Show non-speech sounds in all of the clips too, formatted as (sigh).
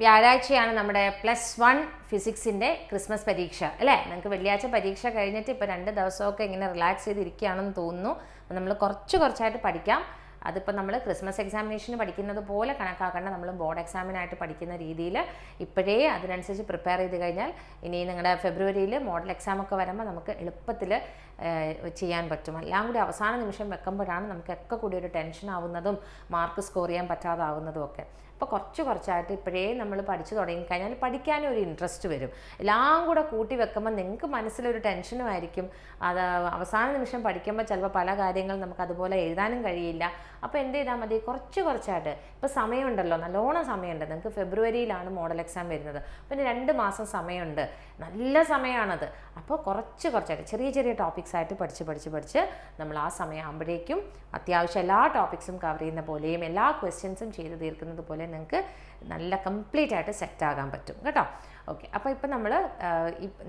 വ്യാഴാഴ്ചയാണ് നമ്മുടെ plus one ഫിസിക്സിന്റെ Christmas പരീക്ഷ അല്ലേ? നിങ്ങൾക്ക് വെള്ളിയാഴ്ച പരീക്ഷ കഴിഞ്ഞിട്ട് ഇപ്പോൾ രണ്ട് ദിവസമൊക്കെ ഇങ്ങനെ റിലാക്സ് ചെയ്തിരിക്കുകയാണെന്ന് തോന്നുന്നു. അപ്പോൾ നമ്മൾ കുറച്ച് കുറച്ചായിട്ട് പഠിക്കാം. അതിപ്പോൾ നമ്മൾ ക്രിസ്മസ് എക്സാമിനേഷന് പഠിക്കുന്നത് പോലെ കണക്കാക്കേണ്ട. നമ്മൾ ബോർഡ് എക്സാമിനായിട്ട് പഠിക്കുന്ന രീതിയിൽ ഇപ്പോഴേ അതിനനുസരിച്ച് പ്രിപ്പയർ ചെയ്ത് കഴിഞ്ഞാൽ ഇനി നിങ്ങളുടെ ഫെബ്രുവരിയിൽ മോഡൽ എക്സാം ഒക്കെ വരുമ്പോൾ നമുക്ക് എളുപ്പത്തിൽ ചെയ്യാൻ പറ്റും. എല്ലാം കൂടി അവസാന നിമിഷം വെക്കുമ്പോഴാണ് നമുക്കൊക്കെ കൂടി ഒരു ടെൻഷൻ ആവുന്നതും മാർക്ക് സ്കോർ ചെയ്യാൻ പറ്റാതാവുന്നതും ഒക്കെ. അപ്പോൾ കുറച്ച് കുറച്ചായിട്ട് ഇപ്പോഴേ നമ്മൾ പഠിച്ചു തുടങ്ങിക്കഴിഞ്ഞാൽ പഠിക്കാനും ഒരു ഇൻട്രസ്റ്റ് വരും. എല്ലാം കൂടെ കൂട്ടി വെക്കുമ്പോൾ നിങ്ങൾക്ക് മനസ്സിലൊരു ടെൻഷനും ആയിരിക്കും. അത് അവസാന നിമിഷം പഠിക്കുമ്പോൾ ചിലപ്പോൾ പല കാര്യങ്ങളും നമുക്ക് അതുപോലെ എഴുതാനും കഴിയില്ല. അപ്പോൾ എന്ത് ചെയ്താൽ മതി? കുറച്ച് കുറച്ചായിട്ട് ഇപ്പോൾ സമയമുണ്ടല്ലോ നല്ലോണം സമയമുണ്ട്. നിങ്ങൾക്ക് ഫെബ്രുവരിയിലാണ് മോഡൽ എക്സാം വരുന്നത്. പിന്നെ രണ്ട് മാസം സമയമുണ്ട്. നല്ല സമയമാണത് അപ്പോൾ കുറച്ച് കുറച്ചായിട്ട് ചെറിയ ചെറിയ ടോപ്പിക്സ് ആയിട്ട് പഠിച്ച് പഠിച്ച് പഠിച്ച് നമ്മൾ ആ സമയമാകുമ്പോഴേക്കും അത്യാവശ്യം എല്ലാ ടോപ്പിക്സും കവർ ചെയ്യുന്ന പോലെയും എല്ലാ ക്വസ്റ്റ്യൻസും ചെയ്ത് തീർക്കുന്നത് പോലെ നിങ്ങൾക്ക് നല്ല കംപ്ലീറ്റ് ആയിട്ട് സെറ്റ് ആകാൻ പറ്റും. കേട്ടോ? ഓക്കെ അപ്പോൾ ഇപ്പം നമ്മൾ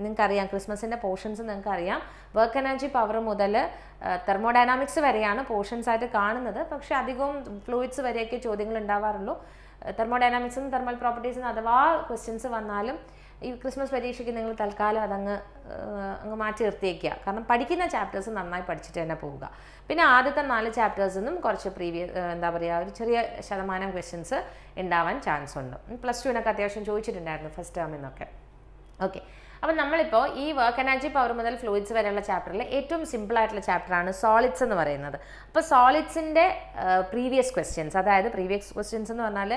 നിങ്ങൾക്കറിയാം ക്രിസ്മസിന്റെ പോർഷൻസ് നിങ്ങൾക്കറിയാം. വർക്ക് എനർജി പവർ മുതൽ തെർമോഡൈനാമിക്സ് വരെയാണ് പോർഷൻസ് ആയിട്ട് കാണുന്നത്. പക്ഷേ അധികവും ഫ്ലൂയിഡ്സ് വരെയൊക്കെ ചോദ്യങ്ങൾ ഉണ്ടാവാറുള്ളൂ. തെർമോഡൈനാമിക്സും തെർമൽ പ്രോപ്പർട്ടീസും അഥവാ ക്വസ്റ്റ്യൻസ് വന്നാലും ഈ ക്രിസ്മസ് പരീക്ഷയ്ക്ക് നിങ്ങൾ തൽക്കാലം അതങ്ങ് അങ്ങ് മാറ്റി നിർത്തിയേക്കുക. കാരണം പഠിക്കുന്ന ചാപ്റ്റേഴ്സ് നന്നായി പഠിച്ചിട്ട് തന്നെ പോവുക. പിന്നെ ആദ്യത്തെ നാല് ചാപ്റ്റേഴ്സിൽ നിന്നും കുറച്ച് പ്രീവിയസ് എന്താ പറയുക ഒരു ചെറിയ ശതമാനം ക്വസ്റ്റ്യൻസ് ഉണ്ടാവാൻ ചാൻസ് ഉണ്ട്. പ്ലസ് ടുവിനൊക്കെ അത്യാവശ്യം ചോദിച്ചിട്ടുണ്ടായിരുന്നു ഫസ്റ്റ് ടേമിൽ നിന്നൊക്കെ ഓക്കെ അപ്പം നമ്മളിപ്പോൾ ഈ വർക്ക് എനർജി പവർ മുതൽ ഫ്ലൂയിഡ്സ് വരെയുള്ള ചാപ്റ്ററിൽ ഏറ്റവും സിമ്പിൾ ആയിട്ടുള്ള ചാപ്റ്ററാണ് സോളിഡ്സ് എന്ന് പറയുന്നത്. അപ്പോൾ സോളിഡ്സിന്റെ പ്രീവിയസ് ക്വസ്റ്റ്യൻസ് അതായത് പ്രീവിയസ് ക്വസ്റ്റ്യൻസ് എന്ന് പറഞ്ഞാൽ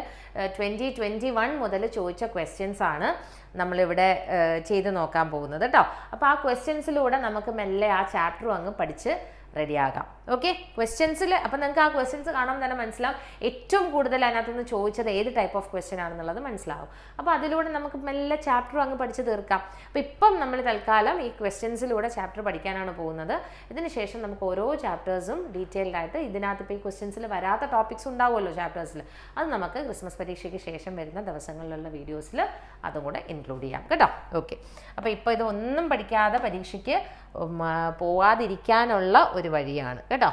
ട്വന്റി ട്വന്റി വൺ മുതൽ ചോദിച്ച ക്വസ്റ്റ്യൻസ് ആണ് നമ്മളിവിടെ ചെയ്ത് നോക്കാൻ പോകുന്നത് കേട്ടോ അപ്പോൾ ആ ക്വസ്റ്റ്യൻസിലൂടെ നമുക്ക് മെല്ലെ ആ ചാപ്റ്ററും അങ്ങ് പഠിച്ച് റെഡിയാകാം. ഓക്കെ ക്വസ്റ്റ്യൻസിൽ അപ്പം നിങ്ങൾക്ക് ആ ക്വസ്റ്റ്യൻസ് കാണുമ്പോൾ തന്നെ മനസ്സിലാവും. ഏറ്റവും കൂടുതൽ അതിനകത്ത് നിന്ന് ചോദിച്ചത് ഏത് ടൈപ്പ് ഓഫ് ക്വസ്റ്റ്യൻ ആണെന്നുള്ളത് മനസ്സിലാവും. അപ്പോൾ അതിലൂടെ നമുക്ക് മെല്ലെ ചാപ്റ്ററും അങ്ങ് പഠിച്ച് തീർക്കാം. അപ്പോൾ ഇപ്പം നമ്മൾ തൽക്കാലം ഈ ക്വസ്റ്റ്യൻസിലൂടെ ചാപ്റ്റർ പഠിക്കാനാണ് പോകുന്നത്. ഇതിന് ശേഷം നമുക്ക് ഓരോ ചാപ്റ്റേഴ്സും ഡീറ്റെയിൽഡ് ആയിട്ട് ഇതിനകത്ത് ഇപ്പോൾ ഈ ക്വസ്റ്റ്യൻസിൽ വരാത്ത ടോപ്പിക്സ് ഉണ്ടാവുമല്ലോ ചാപ്റ്റേഴ്സിൽ അത് നമുക്ക് ക്രിസ്മസ് പരീക്ഷയ്ക്ക് ശേഷം വരുന്ന ദിവസങ്ങളിലുള്ള വീഡിയോസിൽ അതും കൂടെ ഇൻക്ലൂഡ് ചെയ്യാം. കേട്ടോ? ഓക്കെ അപ്പോൾ ഇപ്പോൾ ഇതൊന്നും പഠിക്കാതെ പരീക്ഷയ്ക്ക് പോവാതിരിക്കാനുള്ള ഒരു വഴിയാണ്. കേട്ടോ?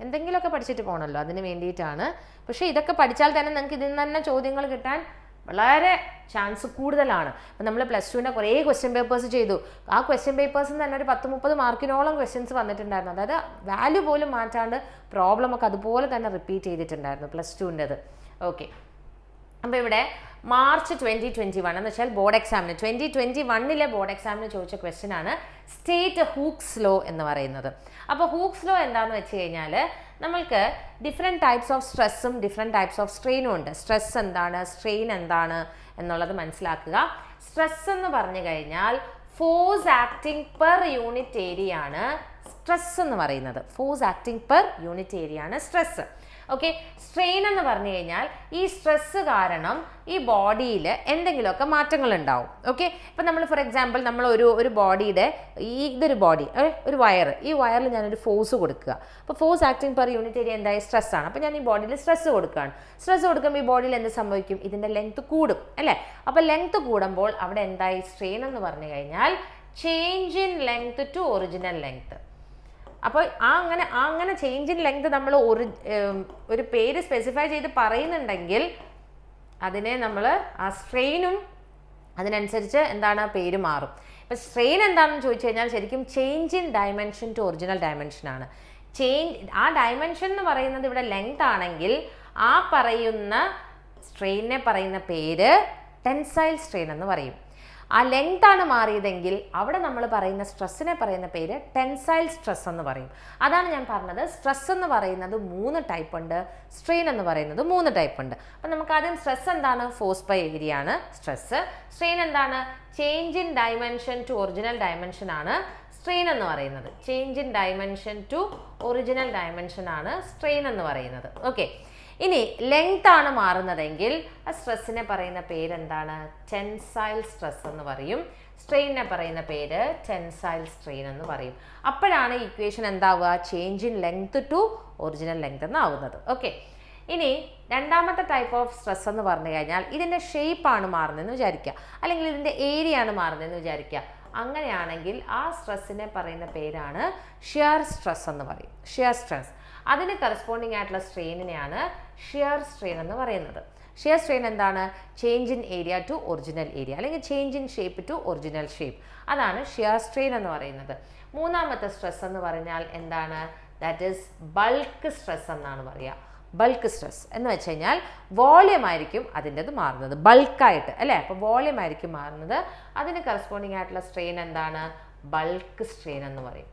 എന്തെങ്കിലുമൊക്കെ പഠിച്ചിട്ട് പോകണമല്ലോ അതിന് വേണ്ടിയിട്ടാണ്. പക്ഷേ ഇതൊക്കെ പഠിച്ചാൽ തന്നെ നിങ്ങൾക്ക് ഇതിൽ നിന്ന് തന്നെ ചോദ്യങ്ങൾ കിട്ടാൻ വളരെ ചാൻസ് കൂടുതലാണ്. അപ്പം നമ്മൾ പ്ലസ് ടുവിന്റെ കുറേ ക്വസ്റ്റ്യൻ പേപ്പേഴ്സ് ചെയ്തു. ആ ക്വസ്റ്റ്യൻ പേപ്പേഴ്സിൽ തന്നെ ഒരു പത്ത് മുപ്പത് മാർക്കിനോളം ക്വസ്റ്റ്യൻസ് വന്നിട്ടുണ്ടായിരുന്നു. അതായത് വാല്യൂ പോലും മാറ്റാണ്ട് പ്രോബ്ലം ഒക്കെ അതുപോലെ തന്നെ റിപ്പീറ്റ് ചെയ്തിട്ടുണ്ടായിരുന്നു പ്ലസ് ടുവിന്റെത് ഓക്കെ അപ്പോൾ ഇവിടെ മാർച്ച് ട്വന്റി ട്വന്റി വൺ എന്ന് വെച്ചാൽ ബോർഡ് എക്സാമിന് ട്വന്റി ട്വന്റി വണ്ണിലെ ബോർഡ് എക്സാമിന് ചോദിച്ച ക്വസ്റ്റ്യൻ ആണ് സ്റ്റേറ്റ് ഹൂക്സ് ലോ എന്ന് പറയുന്നത്. അപ്പോൾ ഹൂക്സ് ലോ എന്താണെന്ന് വെച്ച് കഴിഞ്ഞാൽ നമ്മൾക്ക് ഡിഫറെന്റ് ടൈപ്സ് ഓഫ് സ്ട്രെസ്സും ഡിഫറെന്റ് ടൈപ്സ് ഓഫ് സ്ട്രെയിനും ഉണ്ട്. സ്ട്രെസ് എന്താണ്? സ്ട്രെയിൻ എന്താണ്? എന്നുള്ളത് മനസ്സിലാക്കുക. സ്ട്രെസ് എന്ന് പറഞ്ഞു കഴിഞ്ഞാൽ force acting per unit area ആണ് സ്ട്രെസ് എന്ന് പറയുന്നത്. Force acting per unit area ആണ് സ്ട്രെസ് ഓക്കെ സ്ട്രെയിൻ എന്ന് പറഞ്ഞു കഴിഞ്ഞാൽ ഈ സ്ട്രെസ്സ് കാരണം ഈ ബോഡിയിൽ എന്തെങ്കിലുമൊക്കെ മാറ്റങ്ങൾ ഉണ്ടാവും ഓക്കെ ഇപ്പം നമ്മൾ ഫോർ എക്സാമ്പിൾ നമ്മൾ ഒരു ഒരു ബോഡിയുടെ ഈ ഇതൊരു ബോഡി ഒരു വയർ ഈ വയറിൽ ഞാനൊരു ഫോഴ്സ് കൊടുക്കുക. അപ്പോൾ force acting per unit area എന്തായി സ്ട്രെസ്സാണ് അപ്പോൾ ഞാൻ ഈ ബോഡിയിൽ സ്ട്രെസ്സ് കൊടുക്കുകയാണ്. സ്ട്രെസ്സ് കൊടുക്കുമ്പോൾ ഈ ബോഡിയിൽ എന്ത് സംഭവിക്കും? ഇതിന്റെ ലെങ്ത് കൂടും അല്ലേ? അപ്പോൾ ലെങ്ത് കൂടുമ്പോൾ അവിടെ എന്തായി? സ്ട്രെയിൻ എന്ന് പറഞ്ഞു കഴിഞ്ഞാൽ change in length to original length അപ്പോൾ ആ അങ്ങനെ ആ അങ്ങനെ ചേഞ്ച് ഇൻ ലെങ്ത് നമ്മൾ ഒരു ഒരു പേര് സ്പെസിഫൈ ചെയ്ത് പറയുന്നുണ്ടെങ്കിൽ അതിനെ നമ്മൾ ആ സ്ട്രെയിനും അതിനനുസരിച്ച് എന്താണ് പേര് മാറും. ഇപ്പം സ്ട്രെയിൻ എന്താണെന്ന് ചോദിച്ചു കഴിഞ്ഞാൽ ശരിക്കും change in dimension to original dimension ആണ്. ചേഞ്ച് ആ ഡയമെൻഷൻ എന്ന് പറയുന്നത് ഇവിടെ ലെങ്ത് ആണെങ്കിൽ ആ പറയുന്ന സ്ട്രെയിനെ പറയുന്ന പേര് ടെൻസൈൽ സ്ട്രെയിൻ എന്ന് പറയും. ആ ലെങ്ത് ആണ് മാറിയതെങ്കിൽ അവിടെ നമ്മൾ പറയുന്ന സ്ട്രെസ്സിനെ പറയുന്ന പേര് ടെൻസൈൽ സ്ട്രെസ് എന്ന് പറയും. അതാണ് ഞാൻ പറഞ്ഞത്. സ്ട്രെസ് എന്ന് പറയുന്നത് മൂന്ന് ടൈപ്പ് ഉണ്ട്. സ്ട്രെയിൻ എന്ന് പറയുന്നത് മൂന്ന് ടൈപ്പ് ഉണ്ട്. അപ്പം നമുക്ക് ആദ്യം സ്ട്രെസ് എന്താണ്? ഫോഴ്സ് ബൈ ഏരിയ ആണ് സ്ട്രെസ് സ്ട്രെയിൻ എന്താണ്? Change in dimension to original dimension ആണ് സ്ട്രെയിൻ എന്ന് പറയുന്നത്. Change in dimension to original dimension ആണ് സ്ട്രെയിൻ എന്ന് പറയുന്നത്. ഓക്കെ ഇനി ലെങ്ത് ആണ് മാറുന്നതെങ്കിൽ ആ സ്ട്രെസ്സിനെ പറയുന്ന പേരെന്താണ് ടെൻസൈൽ സ്ട്രെസ് എന്ന് പറയും. സ്ട്രെയിനെ പറയുന്ന പേര് ടെൻസൈൽ സ്ട്രെയിൻ എന്ന് പറയും. അപ്പോഴാണ് equation എന്താവുക? Change in length to original length എന്നാവുന്നത്. Okay ഇനി രണ്ടാമത്തെ ടൈപ്പ് ഓഫ് സ്ട്രെസ് എന്ന് പറഞ്ഞു കഴിഞ്ഞാൽ ഇതിന്റെ ഷേപ്പാണ് മാറുന്നതെന്ന് വിചാരിക്കുക. അല്ലെങ്കിൽ ഇതിന്റെ ഏരിയ ആണ് മാറുന്നതെന്ന് വിചാരിക്കുക. അങ്ങനെയാണെങ്കിൽ ആ സ്ട്രെസ്സിനെ പറയുന്ന പേരാണ് ഷിയർ സ്ട്രെസ് എന്ന് പറയും. ഷിയർ സ്ട്രെസ് അതിന് കറസ്പോണ്ടിങ് ആയിട്ടുള്ള സ്ട്രെയിനിനെയാണ് ഷിയർ സ്ട്രെയിൻ എന്ന് പറയുന്നത്. ഷിയർ സ്ട്രെയിൻ എന്താണ്? Change in area to original area അല്ലെങ്കിൽ change in shape to original shape അതാണ് ഷിയർ സ്ട്രെയിൻ എന്ന് പറയുന്നത്. മൂന്നാമത്തെ സ്ട്രെസ് എന്ന് പറഞ്ഞാൽ എന്താണ്? ദാറ്റ് ഈസ് ബൾക്ക് സ്ട്രെസ് എന്നാണ് പറയുക ബൾക്ക് സ്ട്രെസ് എന്ന് വെച്ച് കഴിഞ്ഞാൽ വോളിയം ആയിരിക്കും അതിന്റെത് മാറുന്നത്. ബൾക്കായിട്ട് അല്ലേ? അപ്പോൾ വോളിയം ആയിരിക്കും മാറുന്നത്. അതിന് കറസ്പോണ്ടിങ് ആയിട്ടുള്ള സ്ട്രെയിൻ എന്താണ്? ബൾക്ക് സ്ട്രെയിൻ എന്ന് പറയും.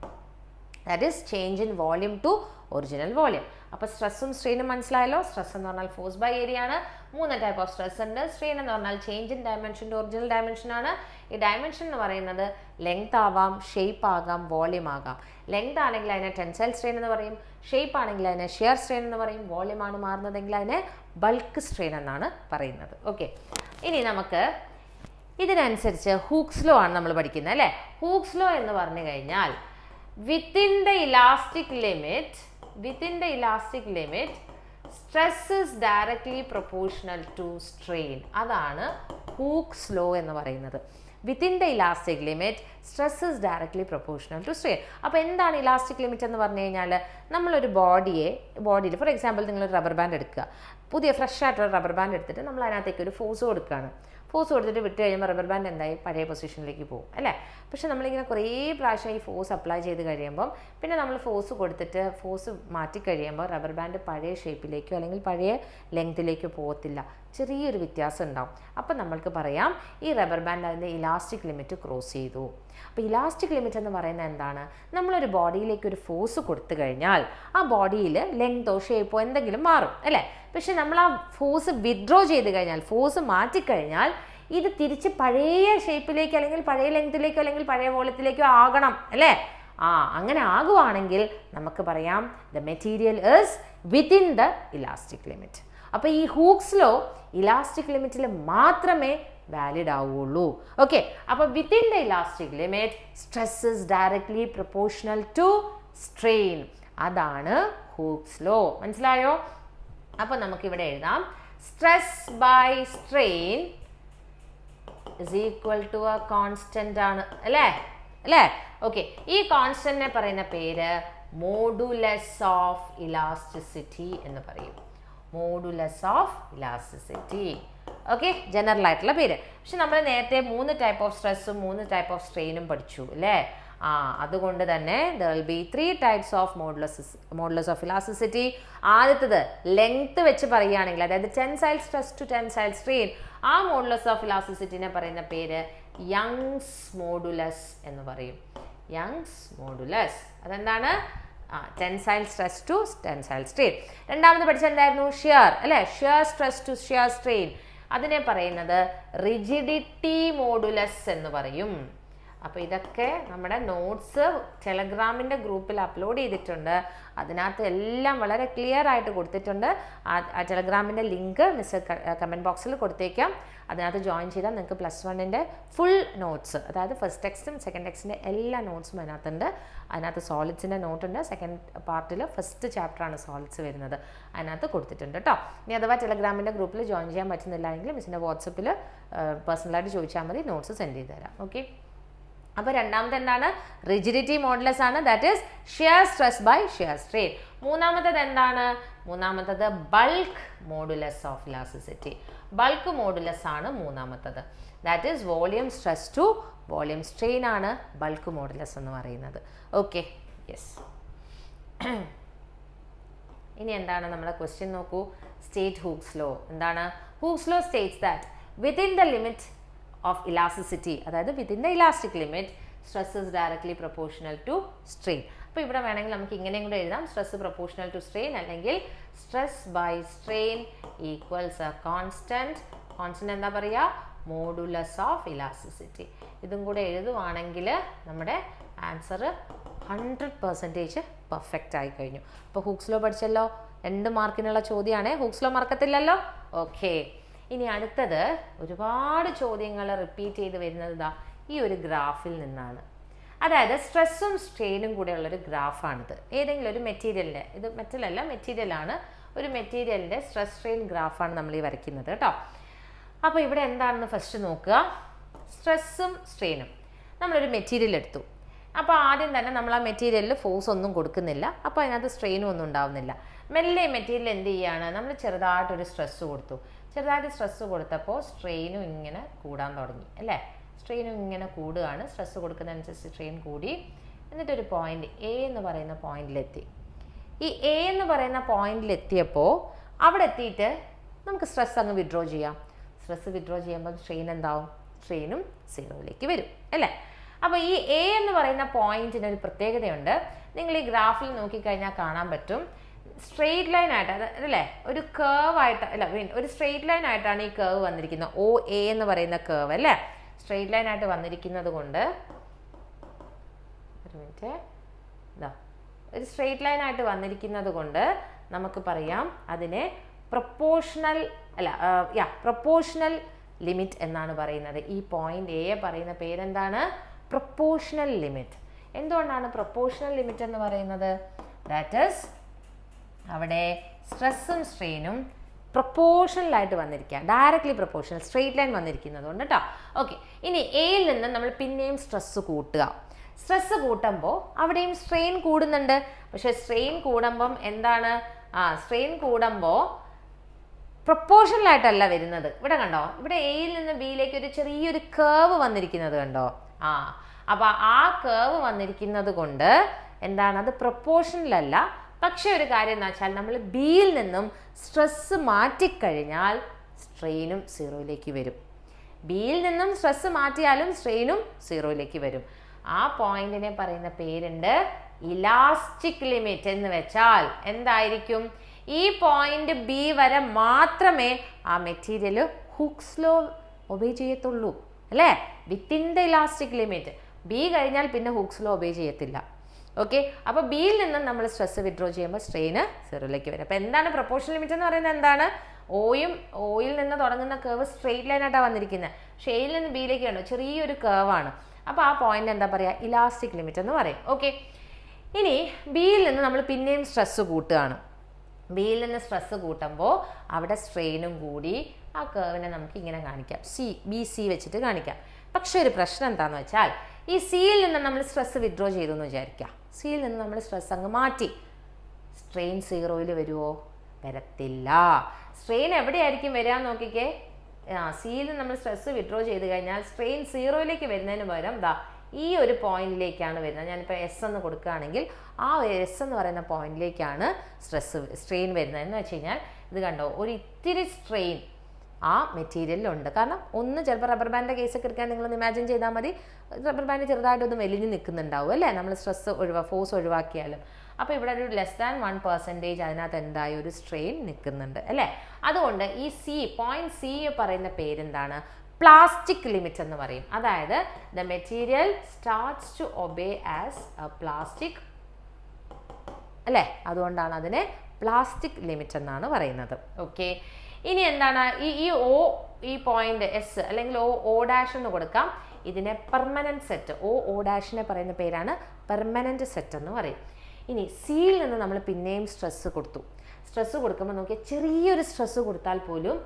That is change in volume to original volume അപ്പോൾ സ്ട്രെസ്സും സ്ട്രെയിനും മനസ്സിലായല്ലോ? സ്ട്രെസ് എന്ന് പറഞ്ഞാൽ ഫോഴ്സ് ബൈ ഏരിയ ആണ്. മൂന്ന് ടൈപ്പ് ഓഫ് സ്ട്രെസ് ഉണ്ട്. സ്ട്രെയിൻ എന്ന് പറഞ്ഞാൽ change in dimension to original dimension ആണ്. ഈ ഡയമെൻഷൻ എന്ന് പറയുന്നത് ലെങ്ത് ആവാം ഷേപ്പ് ആകാം വോളിയം ആകാം. ലെങ്ത് ആണെങ്കിൽ അതിനെ ടെൻസൈൽ സ്ട്രെയിൻ എന്ന് പറയും. ഷേപ്പ് ആണെങ്കിൽ അതിനെ ഷെയർ സ്ട്രെയിൻ എന്ന് പറയും. വോളിയം ആണ് മാറുന്നതെങ്കിൽ അതിനെ ബൾക്ക് സ്ട്രെയിൻ എന്നാണ് പറയുന്നത്. ഓക്കെ ഇനി നമുക്ക് ഇതിനനുസരിച്ച് ഹൂക്സ് ലോ ആണ് നമ്മൾ പഠിക്കുന്നത് അല്ലേ? ഹൂക്സ് ലോ എന്ന് പറഞ്ഞു കഴിഞ്ഞാൽ within the elastic limit within the elastic limit stress is directly proportional to strain അതാണ് ഹൂക്സ് ലോ എന്ന് പറയുന്നത്. Within the elastic limit stress is directly proportional to strain അപ്പോൾ എന്താണ് ഇലാസ്റ്റിക് ലിമിറ്റ് എന്ന് പറഞ്ഞു കഴിഞ്ഞാൽ നമ്മളൊരു ബോഡിയെ ബോഡിയിൽ ഫോർ എക്സാമ്പിൾ നിങ്ങൾ റബ്ബർ ബാൻഡ് എടുക്കുക. പുതിയ ഫ്രഷ് ആയിട്ടുള്ള റബ്ബർ ബാൻഡ് എടുത്തിട്ട് നമ്മൾ അതിനകത്തേക്ക് ഒരു ഫോഴ്സ് കൊടുക്കുകയാണ്. ഫോഴ്സ് കൊടുത്തിട്ട് വിട്ട് കഴിയുമ്പോൾ റബ്ബർ ബാൻഡ് എന്തായി? പഴയ പൊസിഷനിലേക്ക് പോകും അല്ലേ? പക്ഷെ നമ്മളിങ്ങനെ കുറേ പ്രാവശ്യം ഈ ഫോഴ്സ് അപ്ലൈ ചെയ്ത് കഴിയുമ്പം പിന്നെ നമ്മൾ ഫോഴ്സ് കൊടുത്തിട്ട് ഫോഴ്സ് മാറ്റി കഴിയുമ്പോൾ റബ്ബർ ബാൻഡ് പഴയ ഷേപ്പിലേക്കോ അല്ലെങ്കിൽ പഴയ ലെങ്തിലേക്കോ പോകത്തില്ല. ചെറിയൊരു വ്യത്യാസം ഉണ്ടാവും. അപ്പം നമ്മൾക്ക് പറയാം ഈ റബ്ബർ ബാൻഡ് അതിന്റെ ഇലാസ്റ്റിക് ലിമിറ്റ് ക്രോസ് ചെയ്തു. അപ്പോൾ ഇലാസ്റ്റിക് ലിമിറ്റ് എന്ന് പറയുന്നത് എന്താണ്? നമ്മളൊരു ബോഡിയിലേക്ക് ഒരു ഫോഴ്സ് കൊടുത്തു കഴിഞ്ഞാൽ ആ ബോഡിയിൽ ലെങ്തോ ഷേപ്പോ എന്തെങ്കിലും മാറും അല്ലേ? പക്ഷെ നമ്മൾ ആ ഫോഴ്സ് വിഡ്രോ ചെയ്ത് കഴിഞ്ഞാൽ ഫോഴ്സ് മാറ്റിക്കഴിഞ്ഞാൽ ഇത് തിരിച്ച് പഴയ ഷേപ്പിലേക്ക് അല്ലെങ്കിൽ പഴയ ലെങ്ത്തിലേക്കോ അല്ലെങ്കിൽ പഴയ വോളത്തിലേക്കോ ആകണം അല്ലേ? ആ അങ്ങനെ ആകുവാണെങ്കിൽ നമുക്ക് പറയാം the material is within the elastic limit അപ്പോൾ ഈ ഹൂക്സ് ലോ ഇലാസ്റ്റിക് ലിമിറ്റിൽ മാത്രമേ വാലിഡ് ആവുള്ളൂ. ഓക്കെ അപ്പോൾ within the elastic limit stress is directly proportional to strain അതാണ് ഹൂക്സ് ലോ മനസ്സിലായോ? അപ്പോൾ നമുക്കിവിടെ എഴുതാം. Stress by strain is equal to a constant ആണ്. അല്ലേ? അല്ലേ? ഓക്കെ ഈ കോൺസ്റ്റന്റിനെ പറയുന്ന പേര് മോഡുലസ് ഓഫ് ഇലാസ്റ്റിസിറ്റി എന്ന് പറയും. Modulus of elasticity okay general ആയിട്ടുള്ള പേര്. പക്ഷെ നമ്മൾ നേരത്തെ മൂന്ന് ടൈപ്പ് ഓഫ് സ്ട്രെസ്സും മൂന്ന് ടൈപ്പ് ഓഫ് സ്ട്രെയിനും പഠിച്ചു അല്ലേ ആ അതുകൊണ്ട് തന്നെ there will be three types of modulus modulus of elasticity ആദ്യത്തത് ലെങ്ത് വെച്ച് പറയുകയാണെങ്കിൽ അതായത് tensile stress to tensile strain ആ മോഡുലസ് ഓഫ് ഇലാസിസിറ്റിനെ പറയുന്ന പേര് യങ്സ് മോഡുലസ് എന്ന് പറയും. യങ്സ് മോഡുലസ് അതെന്താണ്? ആ tensile stress to tensile strain രണ്ടാമത് പഠിച്ചെന്തായിരുന്നു ഷിയർ അല്ലേ? Shear stress to shear strain അതിനെ പറയുന്നത് റിജിഡിറ്റി മോഡുലസ് എന്ന് പറയും. അപ്പോൾ ഇതൊക്കെ നമ്മുടെ നോട്ട്സ് ടെലഗ്രാമിന്റെ ഗ്രൂപ്പിൽ അപ്ലോഡ് ചെയ്തിട്ടുണ്ട്. അതിനകത്ത് എല്ലാം വളരെ ക്ലിയർ ആയിട്ട് കൊടുത്തിട്ടുണ്ട്. ആ ടെലഗ്രാമിന്റെ ലിങ്ക് മിസ് കമന്റ് ബോക്സിൽ കൊടുത്തേക്കാം. അതിനകത്ത് ജോയിൻ ചെയ്താൽ നിങ്ങൾക്ക് പ്ലസ് വണ്ണിന്റെ ഫുൾ നോട്ട്സ് അതായത് ഫസ്റ്റ് ടെക്സ്റ്റും സെക്കൻഡ് ടെക്സ്റ്റിന്റെ എല്ലാ നോട്ട്സും അതിനകത്തുണ്ട്. അതിനകത്ത് സോളിഡ്സിന്റെ നോട്ടുണ്ട് സെക്കൻഡ് പാർട്ടിൽ ഫസ്റ്റ് ചാപ്റ്ററാണ് സോളിഡ്സ് വരുന്നത്. അതിനകത്ത് കൊടുത്തിട്ടുണ്ട് കേട്ടോ ഇനി അഥവാ ടെലഗ്രാമിന്റെ ഗ്രൂപ്പിൽ ജോയിൻ ചെയ്യാൻ പറ്റുന്നില്ല എങ്കിൽ മിസ്സിന്റെ വാട്സപ്പിൽ പേഴ്സണലായിട്ട് ചോദിച്ചാൽ മതി. നോട്ട്സ് സെൻഡ് ചെയ്ത് തരാം. ഓക്കെ അപ്പോൾ രണ്ടാമത്തെ എന്താണ്? റിജിഡിറ്റി മോഡലസ് ആണ്. That is shear stress by shear strain മൂന്നാമത്തത് എന്താണ്? മൂന്നാമത്തത് bulk modulus of elasticity bulk modulus ആണ് മൂന്നാമത്തത്. That is volume stress to volume strain ആണ് ബൾക്ക് മോഡുലസ് എന്ന് പറയുന്നത്. ഓക്കെ യെസ് (clears throat) ഇനി എന്താണ് നമ്മുടെ ക്വസ്റ്റ്യൻ നോക്കൂ. സ്റ്റേറ്റ് ഹൂക്സ് ലോ എന്താണ്? Hooke's law states that within the limit of elasticity അതായത് within the elastic limit stress is directly proportional to strain അപ്പോൾ ഇവിടെ വേണമെങ്കിൽ നമുക്ക് ഇങ്ങനെയും കൂടെ എഴുതാം. സ്ട്രെസ് പ്രൊപ്പോർഷണൽ ടു സ്ട്രെയിൻ അല്ലെങ്കിൽ stress by strain equals a constant constant എന്താ പറയുക മോഡുലസ് ഓഫ് ഇലാസ്റ്റിസിറ്റി ഇതും കൂടെ എഴുതുവാണെങ്കിൽ നമ്മുടെ ആൻസർ ഹൺഡ്രഡ് പെർസെന്റേജ് പെർഫെക്റ്റ് ആയി കഴിഞ്ഞു. അപ്പോൾ ഹൂക്സ്ലോ പഠിച്ചല്ലോ? രണ്ട് മാർക്കിനുള്ള ചോദ്യമാണ് ഹൂക്സ്ലോ മറക്കത്തില്ലല്ലോ? ഓക്കെ ഇനി അടുത്തത് ഒരുപാട് ചോദ്യങ്ങൾ റിപ്പീറ്റ് ചെയ്ത് വരുന്നത് ഇതാ ഈ ഒരു ഗ്രാഫിൽ നിന്നാണ്. അതായത് സ്ട്രെസ്സും സ്ട്രെയിനും കൂടെ ഉള്ളൊരു ഗ്രാഫാണിത്. ഏതെങ്കിലും ഒരു മെറ്റീരിയലിന്റെ ഇത് മെറ്റലല്ല മെറ്റീരിയലാണ് ഒരു മെറ്റീരിയലിന്റെ സ്ട്രെസ് സ്ട്രെയിൻ ഗ്രാഫാണ് നമ്മൾ ഈ വരയ്ക്കുന്നത് കേട്ടോ. അപ്പോൾ ഇവിടെ എന്താണെന്ന് ഫസ്റ്റ് നോക്കുക. സ്ട്രെസ്സും സ്ട്രെയിനും നമ്മളൊരു മെറ്റീരിയൽ എടുത്തു. അപ്പോൾ ആദ്യം തന്നെ നമ്മൾ ആ മെറ്റീരിയലിൽ ഫോഴ്സ് ഒന്നും കൊടുക്കുന്നില്ല. അപ്പോൾ അതിനകത്ത് സ്ട്രെയിനും ഒന്നും ഉണ്ടാവുന്നില്ല. മെല്ലെ മെറ്റീരിയൽ എന്ത് ചെയ്യുകയാണ് നമ്മൾ ചെറുതായിട്ടൊരു സ്ട്രെസ്സ് കൊടുത്തു. ചെറുതായിട്ട് സ്ട്രെസ്സ് കൊടുത്തപ്പോൾ സ്ട്രെയിനും ഇങ്ങനെ കൂടാൻ തുടങ്ങി അല്ലേ? സ്ട്രെയിനും ഇങ്ങനെ കൂടുകയാണ്. സ്ട്രെസ്സ് കൊടുക്കുന്നതനുസരിച്ച് സ്ട്രെയിൻ കൂടി. എന്നിട്ടൊരു പോയിന്റ് എ എന്ന് പറയുന്ന പോയിന്റിലെത്തി ഈ എ എന്ന് പറയുന്ന പോയിന്റിലെത്തിയപ്പോൾ അവിടെ എത്തിയിട്ട് നമുക്ക് സ്ട്രെസ് അങ്ങ് വിഡ്രോ ചെയ്യാം. സ്ട്രെസ് വിഡ്രോ ചെയ്യുമ്പോൾ സ്ട്രെയിൻ എന്താവും? സ്ട്രെയിനും സീറോയിലേക്ക് വരും അല്ലേ? അപ്പോൾ ഈ എ എന്ന് പറയുന്ന പോയിന്റിന് ഒരു പ്രത്യേകതയുണ്ട്. നിങ്ങൾ ഈ ഗ്രാഫിൽ നോക്കിക്കഴിഞ്ഞാൽ കാണാൻ പറ്റും. സ്ട്രെയിറ്റ് ലൈൻ ആയിട്ട് അത് അല്ലേ ഒരു കേവ് ആയിട്ട് അല്ല ഒരു സ്ട്രെയിറ്റ് ലൈൻ ആയിട്ടാണ് ഈ കേവ് വന്നിരിക്കുന്നത്. ഒ എ എന്ന് പറയുന്ന കേവ് അല്ലേ? സ്ട്രെയിറ്റ് ലൈൻ ആയിട്ട് വന്നിരിക്കുന്നത് കൊണ്ട് ഒരു മിനിറ്റ് ഇതാ ഒരു സ്ട്രെയിറ്റ് ലൈൻ ആയിട്ട് വന്നിരിക്കുന്നത് കൊണ്ട് നമുക്ക് പറയാം അതിനെ പ്രപ്പോർഷണൽ അല്ല യാ പ്രപ്പോർഷണൽ ലിമിറ്റ് എന്നാണ് പറയുന്നത്. ഈ പോയിന്റ് എ പറയുന്ന പേരെന്താണ്? പ്രപ്പോർഷണൽ ലിമിറ്റ് എന്തുകൊണ്ടാണ് പ്രപ്പോർഷണൽ ലിമിറ്റ് എന്ന് പറയുന്നത്? ദാറ്റ് ഈസ് അവിടെ സ്ട്രെസ്സും സ്ട്രെയിനും പ്രൊപ്പോർഷനലായിട്ട് വന്നിരിക്കുക ഡയറക്റ്റ്ലി പ്രൊപ്പോർഷണൽ സ്ട്രെയിറ്റ് ലൈൻ വന്നിരിക്കുന്നത് കൊണ്ട് കേട്ടോ ഓക്കെ ഇനി എയിൽ നിന്ന് നമ്മൾ പിന്നെയും സ്ട്രെസ്സ് കൂട്ടുക. സ്ട്രെസ്സ് കൂട്ടുമ്പോൾ അവിടെയും സ്ട്രെയിൻ കൂടുന്നുണ്ട്. പക്ഷെ സ്ട്രെയിൻ കൂടുമ്പം എന്താണ്? ആ സ്ട്രെയിൻ കൂടുമ്പോൾ പ്രപ്പോർഷണലായിട്ടല്ല വരുന്നത്. ഇവിടെ കണ്ടോ? ഇവിടെ എയിൽ നിന്ന് ബിയിലേക്ക് ഒരു ചെറിയൊരു കേവ് വന്നിരിക്കുന്നത് കണ്ടോ? ആ അപ്പോൾ ആ കേവ് വന്നിരിക്കുന്നത് കൊണ്ട് എന്താണ്? അത് പ്രപ്പോർഷണലല്ല പക്ഷെ ഒരു കാര്യം എന്ന് വെച്ചാൽ നമ്മൾ ബിയിൽ നിന്നും സ്ട്രെസ്സ് മാറ്റിക്കഴിഞ്ഞാൽ സ്ട്രെയിനും സീറോയിലേക്ക് വരും. ബിയിൽ നിന്നും സ്ട്രെസ്സ് മാറ്റിയാലും സ്ട്രെയിനും സീറോയിലേക്ക് വരും. ആ പോയിന്റിനെ പറയുന്ന പേരുണ്ട് ഇലാസ്റ്റിക് ലിമിറ്റ് എന്ന് വെച്ചാൽ എന്തായിരിക്കും? ഈ പോയിന്റ് ബി വരെ മാത്രമേ ആ മെറ്റീരിയൽ ഹുക്സ് ലോ ഒബേ ചെയ്യത്തുള്ളൂ. അല്ലേ? Within the elastic limit B കഴിഞ്ഞാൽ പിന്നെ ഹുക്സ് ലോ ഒബേ ചെയ്യത്തില്ല. ഓക്കെ അപ്പോൾ ബിയിൽ നിന്ന് നമ്മൾ സ്ട്രെസ് വിഡ്രോ ചെയ്യുമ്പോൾ സ്ട്രെയിന് സീറോയിലേക്ക് വരും. അപ്പോൾ എന്താണ് പ്രപ്പോർഷൻ ലിമിറ്റ് എന്ന് പറയുന്നത് എന്താണ്? ഓയും ഓയിൽ നിന്ന് തുടങ്ങുന്ന കേവ് സ്ട്രെയിറ്റ് ലൈനായിട്ടാണ് വന്നിരിക്കുന്നത് പക്ഷേ എയിൽ നിന്ന് ബിയിലേക്ക് ഉണ്ടോ ചെറിയൊരു കേവാണ് അപ്പോൾ ആ പോയിന്റ് എന്താ പറയുക ഇലാസ്റ്റിക് ലിമിറ്റ് എന്ന് പറയും. ഓക്കെ ഇനി ബിയിൽ നിന്ന് നമ്മൾ പിന്നെയും സ്ട്രെസ് കൂട്ടുകയാണ്. ബിയിൽ നിന്ന് സ്ട്രെസ് കൂട്ടുമ്പോൾ അവിടെ സ്ട്രെയിനും കൂടി ആ കേവിനെ നമുക്ക് ഇങ്ങനെ കാണിക്കാം. സി ബി സി വെച്ചിട്ട് കാണിക്കാം. പക്ഷെ ഒരു പ്രശ്നം എന്താണെന്ന് വെച്ചാൽ ഈ സിയിൽ നിന്ന് നമ്മൾ സ്ട്രെസ് വിഡ്രോ ചെയ്തു എന്ന് വിചാരിക്കാം സിയിൽ നിന്ന് നമ്മൾ സ്ട്രെസ് അങ്ങ് മാറ്റി. സ്ട്രെയിൻ സീറോയിൽ വരുമോ വരത്തില്ല. സ്ട്രെയിൻ എവിടെയായിരിക്കും വരാൻ നോക്കിക്കേ? ആ സിയിൽ നമ്മൾ സ്ട്രെസ് വിഡ്രോ ചെയ്ത് കഴിഞ്ഞാൽ സ്ട്രെയിൻ സീറോയിലേക്ക് വരുന്നതിന് പകരം ദാ ഈ ഒരു പോയിന്റിലേക്കാണ് വരുന്നത്. ഞാനിപ്പോൾ എസ് എന്ന് കൊടുക്കുകയാണെങ്കിൽ ആ എസ് എന്ന് പറയുന്ന പോയിന്റിലേക്കാണ് സ്ട്രെസ് സ്ട്രെയിൻ വരുന്നത്. എന്ന് വെച്ച് കഴിഞ്ഞാൽ ഇത് കണ്ടോ ഒരു ഇത്തിരി സ്ട്രെയിൻ ആ മെറ്റീരിയലിലുണ്ട്. കാരണം ഒന്ന് ചിലപ്പോൾ റബ്ബർ ബാൻഡിന്റെ കേസൊക്കെ എടുക്കാൻ നിങ്ങളൊന്ന് ഇമാജിൻ ചെയ്താൽ മതി. റബ്ബർ ബാൻഡ് ചെറുതായിട്ടൊന്ന് മെലിഞ്ഞ് നിൽക്കുന്നുണ്ടാവും അല്ലേ? നമ്മൾ സ്ട്രെസ് ഒഴിവാ ഫോഴ്സ് ഒഴിവാക്കിയാലും. അപ്പോൾ ഇവിടെ ഒരു ലെസ് ദാൻ വൺ പെർസെന്റേജ് അതിനകത്ത് എന്തായി? ഒരു സ്ട്രെയിൻ നിൽക്കുന്നുണ്ട് അല്ലേ? അതുകൊണ്ട് ഈ സി പോയിന്റ് സി പറയുന്ന പേരെന്താണ്? പ്ലാസ്റ്റിക് ലിമിറ്റ് എന്ന് പറയും. അതായത് the material starts to obey as a plastic അല്ലേ? അതുകൊണ്ടാണ് അതിനെ പ്ലാസ്റ്റിക് ലിമിറ്റ് എന്നാണ് പറയുന്നത്. ഓക്കെ ഇനി എന്താണ്? ഈ ഈ ഒ ഈ പോയിന്റ് എസ് അല്ലെങ്കിൽ ഒ ഒ ഡാഷ് എന്ന് കൊടുക്കാം. ഇതിനെ പെർമനന്റ് സെറ്റ് ഒ ഒ ഡാഷിനെ പറയുന്ന പേരാണ് പെർമനന്റ് സെറ്റ് എന്ന് പറയും. ഇനി സിയിൽ നിന്ന് നമ്മൾ പിന്നെയും സ്ട്രെസ്സ് കൊടുത്തു. സ്ട്രെസ്സ് കൊടുക്കുമ്പോൾ നോക്കിയാൽ ചെറിയൊരു സ്ട്രെസ്സ് കൊടുത്താൽ പോലും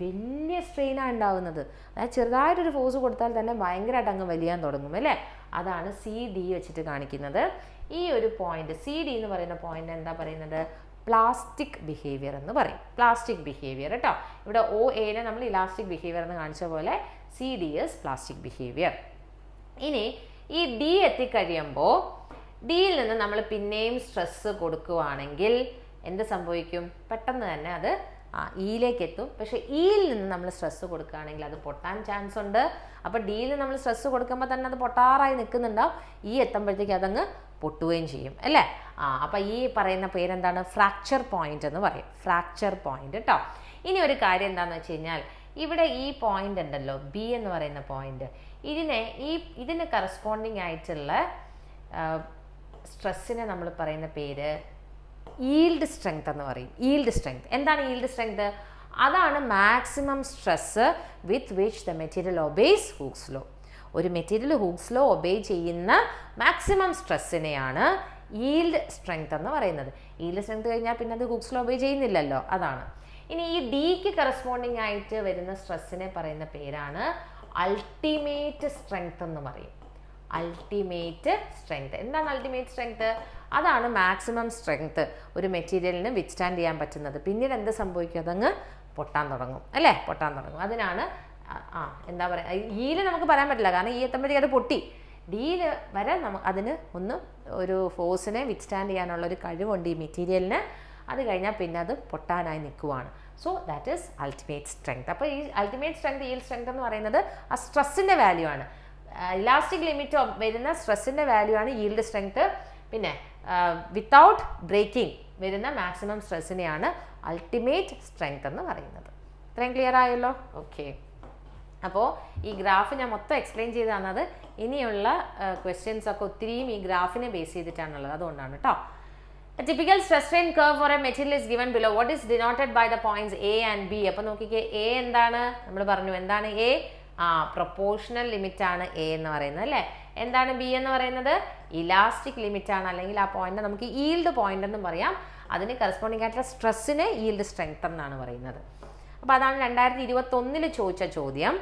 വലിയ സ്ട്രെയിനാണ് ഉണ്ടാകുന്നത് അതായത് ചെറുതായിട്ടൊരു ഫോഴ്സ് കൊടുത്താൽ തന്നെ ഭയങ്കരമായിട്ട് അങ്ങ് വലിയാൻ തുടങ്ങും അല്ലേ? അതാണ് സി ഡി വെച്ചിട്ട് കാണിക്കുന്നത്. ഈ ഒരു പോയിന്റ് സി ഡി എന്ന് പറയുന്ന പോയിന്റ് എന്താ പറയുന്നത്? പ്ലാസ്റ്റിക് ബിഹേവിയർ എന്ന് പറയും. പ്ലാസ്റ്റിക് ബിഹേവിയർ കേട്ടോ ഇവിടെ ഒ എയിലെ നമ്മൾ ഇലാസ്റ്റിക് ബിഹേവിയർ എന്ന് കാണിച്ച പോലെ C D S plastic behaviour ഇനി ഈ ഡി എത്തിക്കഴിയുമ്പോൾ ഡിയിൽ നിന്ന് നമ്മൾ പിന്നെയും സ്ട്രെസ്സ് കൊടുക്കുവാണെങ്കിൽ എന്ത് സംഭവിക്കും? പെട്ടെന്ന് തന്നെ അത് ആ ഇയിലേക്ക് എത്തും. പക്ഷെ ഇയിൽ നിന്ന് നമ്മൾ സ്ട്രെസ്സ് കൊടുക്കുകയാണെങ്കിൽ അത് പൊട്ടാൻ ചാൻസ് ഉണ്ട്. അപ്പോൾ ഡിയിൽ നമ്മൾ സ്ട്രെസ്സ് കൊടുക്കുമ്പോൾ തന്നെ അത് പൊട്ടാറായി നിൽക്കുന്നുണ്ടാവും. ഈ എത്തുമ്പോഴത്തേക്ക് അതങ്ങ് പൊട്ടുകയും ചെയ്യും. അല്ലേ? ആ അപ്പോൾ ഈ പറയുന്ന പേരെന്താണ്? ഫ്രാക്ചർ പോയിന്റ് എന്ന് പറയും. ഫ്രാക്ചർ പോയിന്റ് കേട്ടോ ഇനി ഒരു കാര്യം എന്താണെന്ന് വെച്ച് കഴിഞ്ഞാൽ ഇവിടെ ഈ പോയിന്റ് ഉണ്ടല്ലോ ബി എന്ന് പറയുന്ന പോയിന്റ് ഇതിനെ ഈ ഇതിന് കറസ്പോണ്ടിങ് ആയിട്ടുള്ള സ്ട്രെസ്സിനെ നമ്മൾ പറയുന്ന പേര് ഈൽഡ് സ്ട്രെങ്ത് എന്ന് പറയും. ഈൽഡ് സ്ട്രെങ്ത് എന്താണ് ഈൽഡ് സ്ട്രെങ്ത് അതാണ് maximum stress with which the material obeys Hooke's law ഒരു മെറ്റീരിയൽ ഹൂക്സ് ലോ ഒബേ ചെയ്യുന്ന മാക്സിമം സ്ട്രെസ്സിനെയാണ് ഈൽഡ് സ്ട്രെങ്ത് എന്ന് പറയുന്നത്. ഈൽഡ് സ്ട്രെങ്ത് കഴിഞ്ഞാൽ പിന്നെ അത് ഹൂക്സ് ലോ ഒബേ ചെയ്യുന്നില്ലല്ലോ. അതാണ്. ഇനി ഈ ഡിക്ക് കറസ്പോണ്ടിങ് ആയിട്ട് വരുന്ന സ്ട്രെസ്സിനെ പറയുന്ന പേരാണ് അൾട്ടിമേറ്റ് സ്ട്രെങ്ത് എന്ന് പറയും. അൾട്ടിമേറ്റ് സ്ട്രെങ്ത് എന്താണ് അൾട്ടിമേറ്റ് സ്ട്രെങ്ത് അതാണ് മാക്സിമം സ്ട്രെങ്ത് ഒരു മെറ്റീരിയലിന് വിത്ത്സ്റ്റാൻഡ് ചെയ്യാൻ പറ്റുന്നത്. പിന്നീട് എന്ത് സംഭവിക്കും? അതങ്ങ് പൊട്ടാൻ തുടങ്ങും. അല്ലേ? പൊട്ടാൻ തുടങ്ങും. അതിനാണ് ആ- എന്താ പറയുക ഈൽ നമുക്ക് പറയാൻ പറ്റില്ല. കാരണം ഈ എത്തുമ്പോഴേക്കും അത് പൊട്ടി. ഡിയിൽ വരെ നമുക്ക് അതിന് ഒന്ന് ഒരു ഫോഴ്സിനെ വിത്ത്സ്റ്റാൻഡ് ചെയ്യാനുള്ള ഒരു കഴിവുണ്ട് ഈ മെറ്റീരിയലിന് അത് കഴിഞ്ഞാൽ പിന്നെ അത് പൊട്ടാനായി നിൽക്കുവാണ്. So that is ultimate strength അപ്പോൾ ഈ അൾട്ടിമേറ്റ് സ്ട്രെങ്ത് ഈ സ്ട്രെങ്ത് എന്ന് പറയുന്നത് ആ സ്ട്രെസ്സിന്റെ വാല്യൂ ആണ്. ഇലാസ്റ്റിക് ലിമിറ്റ് വരുന്ന സ്ട്രെസ്സിന്റെ വാല്യൂ ആണ് ഈൽഡ് സ്ട്രെങ്ത് പിന്നെ വിത്തൗട്ട് ബ്രേക്കിംഗ് വരുന്ന മാക്സിമം സ്ട്രെസ്സിനെയാണ് അൾട്ടിമേറ്റ് സ്ട്രെങ്ത് എന്ന് പറയുന്നത്. ഇത്രയും ക്ലിയർ ആയല്ലോ? ഓക്കെ അപ്പോൾ ഈ ഗ്രാഫ് ഞാൻ മൊത്തം എക്സ്പ്ലെയിൻ ചെയ്ത് തന്നത് ഇനിയുള്ള ക്വസ്റ്റ്യൻസ് ഒക്കെ ഒത്തിരിയും ഈ ഗ്രാഫിനെ ബേസ് ചെയ്തിട്ടാണുള്ളത്. അതുകൊണ്ടാണ് കേട്ടോ A typical stress strain curve for a material is given below. What is denoted by the points A and? അപ്പോൾ നോക്കിക്കേ എ എന്താണ്? നമ്മൾ പറഞ്ഞു എന്താണ് എ ആ പ്രൊപ്പോർഷണൽ ലിമിറ്റ് ആണ് എ എന്ന് പറയുന്നത് അല്ലേ? എന്താണ് ബി എന്ന് പറയുന്നത്? ഇലാസ്റ്റിക് ലിമിറ്റ് ആണ്. അല്ലെങ്കിൽ ആ പോയിന്റ് നമുക്ക് ഈൽഡ് പോയിന്റ് എന്നും പറയാം. അതിന് കറസ്പോണ്ടിങ് ആയിട്ടുള്ള സ്ട്രെസ്സിന് ഈൽഡ് സ്ട്രെങ്ത് എന്നാണ് പറയുന്നത്. അപ്പോൾ അതാണ് രണ്ടായിരത്തി ഇരുപത്തി ഒന്നിൽ ചോദിച്ച ചോദ്യം.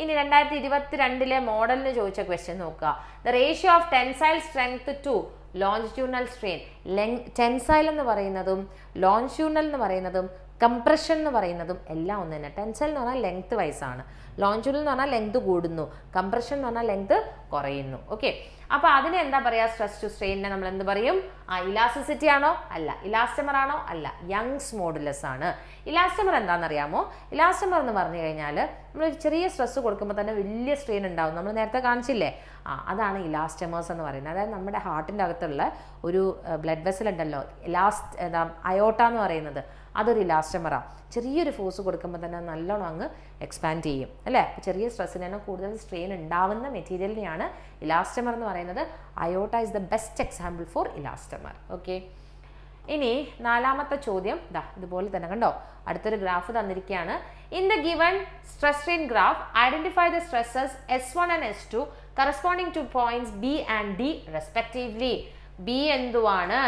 ഇനി രണ്ടായിരത്തി ഇരുപത്തി രണ്ടിലെ മോഡലിന് ചോദിച്ച ക്വസ്റ്റ്യൻ നോക്കുക. The ratio of tensile strength to longitudinal strain length tensile എന്ന് പറയുന്നതും ലോഞ്ചിറ്റ്യൂണൽ എന്ന് പറയുന്നതും കംപ്രഷൻ എന്ന് പറയുന്നതും എല്ലാം ഒന്ന് തന്നെ. ടെൻസൽ എന്ന് പറഞ്ഞാൽ ലെങ്ത് വൈസാണ് ലോഞ്ചിറ്റ്യൂണൽ എന്ന് പറഞ്ഞാൽ ലെങ്ത് കൂടുന്നു. കംപ്രഷൻ എന്ന് പറഞ്ഞാൽ ലെങ്ത് കുറയുന്നു. ഓക്കെ അപ്പോൾ അതിന് എന്താ പറയുക സ്ട്രെസ് ടു സ്ട്രെയിനെ നമ്മൾ എന്ത് പറയും? ആ ഇലാസ്റ്റിസിറ്റി ആണോ? അല്ല. ഇലാസ്റ്റമർ ആണോ? അല്ല. യങ്സ് മോഡുലസ് ആണ്. ഇലാസ്റ്റമർ എന്താണെന്നറിയാമോ? ഇലാസ്റ്റമർ എന്ന് പറഞ്ഞു കഴിഞ്ഞാൽ നമ്മൾ ഒരു ചെറിയ സ്ട്രെസ് കൊടുക്കുമ്പോൾ തന്നെ വലിയ സ്ട്രെയിൻ ഉണ്ടാവും. നമ്മൾ നേരത്തെ കാണിച്ചില്ലേ? ആ അതാണ് ഇലാസ്റ്റമേഴ്സ് എന്ന് പറയുന്നത്. അതായത് നമ്മുടെ ഹാർട്ടിന്റെ അകത്തുള്ള ഒരു ബ്ലഡ് വെസൽ ഉണ്ടല്ലോ. ഇലാസ്റ്റ് എന്താ അയോട്ട എന്ന് പറയുന്നത്. അതൊരു ഇലാസ്റ്റമറ ചെറിയൊരു ഫോഴ്സ് കൊടുക്കുമ്പോൾ തന്നെ നല്ലോണം അങ്ങ് എക്സ്പാൻഡ് ചെയ്യും അല്ലേ? ചെറിയ സ്ട്രെസ്സിന് തന്നെ കൂടുതൽ സ്ട്രെയിൻ ഉണ്ടാവുന്ന മെറ്റീരിയലിനെയാണ് ഇലാസ്റ്റമർ എന്ന് പറയുന്നത്. Iota is the best example for elastomer okay ഇനി നാലാമത്തെ ചോദ്യം. ദാ ഇതുപോലെ തന്നെ കണ്ടോ? അടുത്തൊരു ഗ്രാഫ് തന്നിരിക്കുകയാണ്. In the given stress strain graph identify the stresses S one and S two corresponding to points B and D respectively B എന്തുവാണ്?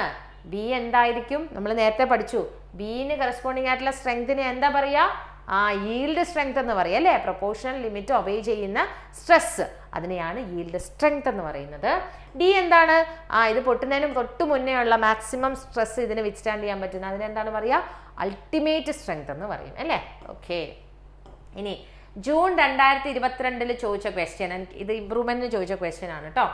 ബി എന്തായിരിക്കും? നമ്മൾ നേരത്തെ പഠിച്ചു. ബിന് കറസ്പോണ്ടിങ് ആയിട്ടുള്ള സ്ട്രെങ്തിന് എന്താ പറയുക? ആ ഈൽഡ് സ്ട്രെങ്ത് എന്ന് പറയും അല്ലേ? പ്രൊപ്പോർഷണൽ ലിമിറ്റ് ഒബേ ചെയ്യുന്ന സ്ട്രെസ് അതിനെയാണ് ഈൽഡ് സ്ട്രെങ്ത് എന്ന് പറയുന്നത്. ഡി എന്താണ്? ആ ഇത് പൊട്ടുന്നതിനും തൊട്ട് മുന്നേ ഉള്ള മാക്സിമം സ്ട്രെസ് ഇതിന് വിത്ത്സ്റ്റാൻഡ് ചെയ്യാൻ പറ്റുന്ന അതിനെന്താണ് പറയുക? അൾട്ടിമേറ്റ് സ്ട്രെങ്ത് എന്ന് പറയും അല്ലേ? ഓക്കെ ഇനി ജൂൺ രണ്ടായിരത്തി ഇരുപത്തിരണ്ടിൽ ചോദിച്ച ക്വസ്റ്റ്യൻ എനിക്ക് ഇത് ഇമ്പ്രൂവ്മെന്റിന് ചോദിച്ച ക്വസ്റ്റ്യൻ ആണ് കേട്ടോ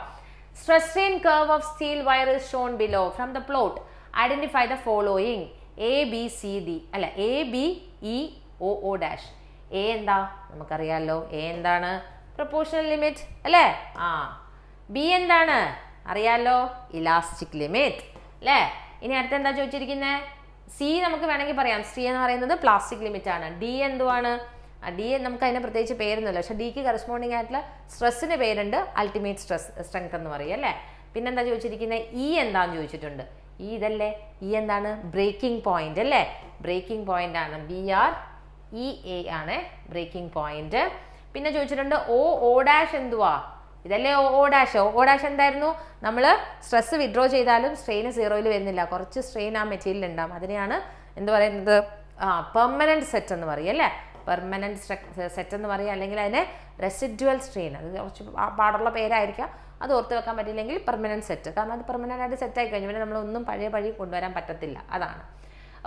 stress curve of steel wire is shown below from the plot identify the following A B C D അല്ല A B E O O dash A എന്താ? നമുക്കറിയാമല്ലോ എ എന്താണ്? പ്രൊപ്പോർഷണൽ ലിമിറ്റ് അല്ലേ? ആ. ബി എന്താണ്? അറിയാമല്ലോ ഇലാസ്റ്റിക് ലിമിറ്റ് അല്ലേ? ഇനി അടുത്ത എന്താ ചോദിച്ചിരിക്കുന്നത് സി നമുക്ക് വേണമെങ്കിൽ പറയാം. സി എന്ന് പറയുന്നത് പ്ലാസ്റ്റിക് ലിമിറ്റ് ആണ്. ഡി എന്തുവാണ്? ഡി നമുക്ക് അതിന് പ്രത്യേകിച്ച് പേരൊന്നുമില്ല. പക്ഷെ ഡിക്ക് കറസ്പോണ്ടിങ് ആയിട്ടുള്ള സ്ട്രെസ്സിന് പേരുണ്ട്. അൾട്ടിമേറ്റ് സ്ട്രെസ് സ്ട്രെങ്ത് എന്ന് പറയും അല്ലേ? പിന്നെന്താ ചോദിച്ചിരിക്കുന്നത് ഇ എന്താന്ന് ചോദിച്ചിട്ടുണ്ട്. ഈ ഇതല്ലേ? ഈ എന്താണ്? ബ്രേക്കിംഗ് പോയിന്റ് അല്ലേ? ബ്രേക്കിംഗ് പോയിന്റ് ആണ്. ബി ആർ ഇ എ ആണ് ബ്രേക്കിംഗ് പോയിന്റ് പിന്നെ ചോദിച്ചിട്ടുണ്ട് ഓ ഓ ഡാഷ് എന്തുവാ? ഇതല്ലേ ഓ ഡാഷ് ഓ ഡാഷ് എന്തായിരുന്നു? നമ്മൾ സ്ട്രെസ് വിഡ്രോ ചെയ്താലും സ്ട്രെയിൻ സീറോയിൽ വരുന്നില്ല. കുറച്ച് സ്ട്രെയിൻ ആ മെറ്റീരിയൽ ഉണ്ടാവും. അതിനെയാണ് എന്ത് പറയുന്നത്? ആ പെർമനന്റ് സെറ്റ് എന്ന് പറയും അല്ലേ? പെർമനന്റ് സെറ്റ് എന്ന് പറയുക അല്ലെങ്കിൽ അതിനെ റെസിഡ്യുവൽ സ്ട്രെയിൻ അത് കുറച്ച് പാടുള്ള പേരായിരിക്കാം. അത് ഓർത്ത് വെക്കാൻ പറ്റില്ലെങ്കിൽ പെർമനന്റ് സെറ്റ് കാരണം അത് പെർമനന്റ് ആയിട്ട് സെറ്റ് ആയി കഴിഞ്ഞു പിന്നെ നമ്മളൊന്നും പഴയ പഴി കൊണ്ടുവരാൻ പറ്റത്തില്ല. അതാണ്.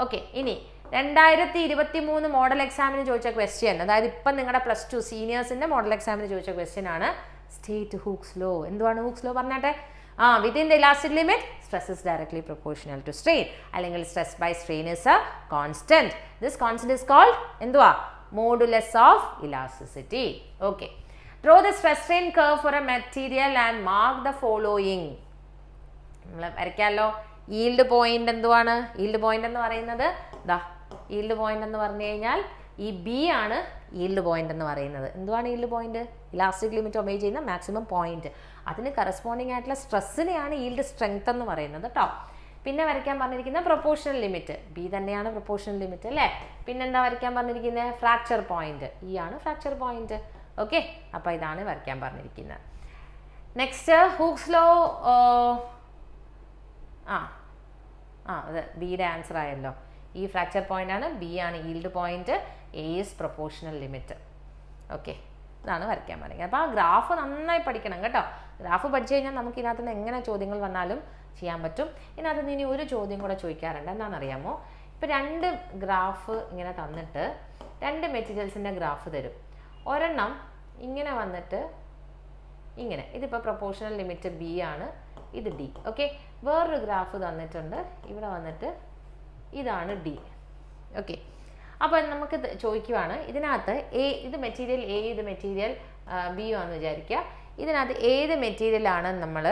ഓക്കെ ഇനി രണ്ടായിരത്തി ഇരുപത്തി മൂന്ന് മോഡൽ എക്സാമിന് ചോദിച്ച ക്വസ്റ്റ്യൻ അതായത് ഇപ്പം നിങ്ങളുടെ പ്ലസ് ടു സീനിയേഴ്സിന്റെ മോഡൽ എക്സാമിന് ചോദിച്ച ക്വസ്റ്റ്യൻ ആണ് സ്റ്റേറ്റ് ഹൂക്സ് ലോ എന്തുവാണ് ഹൂക്സ് ലോ പറഞ്ഞാട്ടെ? ആ within the elastic limit stress is directly proportional to strain അല്ലെങ്കിൽ stress by strain is a constant this constant is called എന്തുവാ? Modulus of elasticity okay draw the stress strain curve for a material and mark the following നമ്മൾ വരയ്ക്കാമല്ലോ yield point എന്തുവാണ്? Yield point എന്ന് പറയുന്നത് ദാ yield point എന്ന് പറഞ്ഞു കഴിഞ്ഞാൽ ഈ ബി ആണ് ഈൽഡ് പോയിന്റ് എന്ന് പറയുന്നത്. എന്തുവാണ് yield point elastic limit obey ചെയ്യുന്ന മാക്സിമം പോയിന്റ് അതിന് കറസ്പോണ്ടിങ് ആയിട്ടുള്ള സ്ട്രെസ്സിനെയാണ് ഈൽഡ് സ്ട്രെങ്ത് എന്ന് പറയുന്നത് കേട്ടോ പിന്നെ വരയ്ക്കാൻ പറഞ്ഞിരിക്കുന്ന പ്രൊപ്പോർഷണൽ ലിമിറ്റ് ബി തന്നെയാണ് പ്രൊപ്പോർഷണൽ ലിമിറ്റ് അല്ലേ? പിന്നെന്താ വരയ്ക്കാൻ പറഞ്ഞിരിക്കുന്നത് ഫ്രാക്ചർ പോയിന്റ് ഈ ആണ് ഫ്രാക്ചർ പോയിന്റ് ഓക്കെ അപ്പോൾ ഇതാണ് വരയ്ക്കാൻ പറഞ്ഞിരിക്കുന്നത്. നെക്സ്റ്റ് ഹൂക്സ് ലോ ആ ആ അത് ബിയുടെ ആൻസർ ആയല്ലോ. ഈ ഫ്രാക്ചർ പോയിന്റ് ആണ്. ബി ആണ് yield point A is proportional limit okay ഇതാണ് വരയ്ക്കാൻ പറയുന്നത് അപ്പോൾ ആ ഗ്രാഫ് നന്നായി പഠിക്കണം കേട്ടോ. ഗ്രാഫ് പഠിച്ചു കഴിഞ്ഞാൽ നമുക്ക് ഇതിനകത്ത് നിന്ന് എങ്ങനെ ചോദ്യങ്ങൾ വന്നാലും ചെയ്യാൻ പറ്റും. ഇതിനകത്ത് നിന്ന് ഇനി ഒരു ചോദ്യം കൂടെ ചോദിക്കാറുണ്ട്. എന്താണെന്നറിയാമോ? ഇപ്പം രണ്ട് ഗ്രാഫ് ഇങ്ങനെ തന്നിട്ട് രണ്ട് മെറ്റീരിയൽസിന്റെ ഗ്രാഫ് തരും. ഒരെണ്ണം ഇങ്ങനെ വന്നിട്ട് ഇങ്ങനെ. ഇതിപ്പോൾ പ്രൊപ്പോർഷണൽ ലിമിറ്റ് ബി ആണ്. ഇത് ഡി ഓക്കെ വേറൊരു ഗ്രാഫ് തന്നിട്ടുണ്ട്. ഇവിടെ വന്നിട്ട് ഇതാണ് ഡി ഓക്കെ അപ്പോൾ നമുക്ക് ചോദിക്കുവാണ് ഇതിനകത്ത് എ ഇത് മെറ്റീരിയൽ എ ഇത് മെറ്റീരിയൽ ബി ആണെന്ന് വിചാരിക്കുക. ഇതിനകത്ത് ഏത് മെറ്റീരിയലാണ് നമ്മൾ